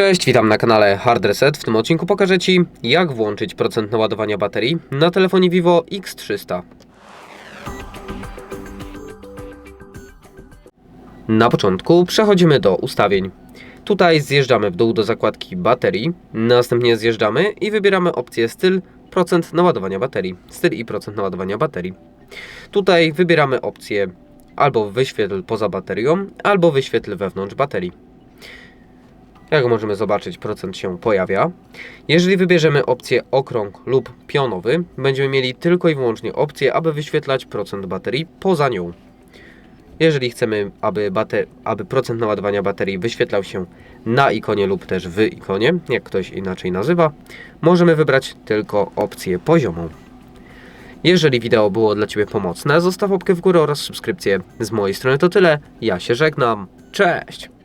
Cześć, witam na kanale Hard Reset. W tym odcinku pokażę Ci, jak włączyć procent naładowania baterii na telefonie Vivo X300. Na początku przechodzimy do ustawień. Tutaj zjeżdżamy w dół do zakładki baterii, następnie zjeżdżamy i wybieramy opcję styl procent naładowania baterii. Styl i procent naładowania baterii. Tutaj wybieramy opcję albo wyświetl poza baterią, albo wyświetl wewnątrz baterii. Jak możemy zobaczyć, procent się pojawia. Jeżeli wybierzemy opcję okrąg lub pionowy, będziemy mieli tylko i wyłącznie opcję, aby wyświetlać procent baterii poza nią. Jeżeli chcemy, aby, bater- aby procent naładowania baterii wyświetlał się na ikonie lub też w ikonie, jak ktoś inaczej nazywa, możemy wybrać tylko opcję poziomą. Jeżeli wideo było dla Ciebie pomocne, zostaw łapkę w górę oraz subskrypcję. Z mojej strony to tyle. Ja się żegnam. Cześć!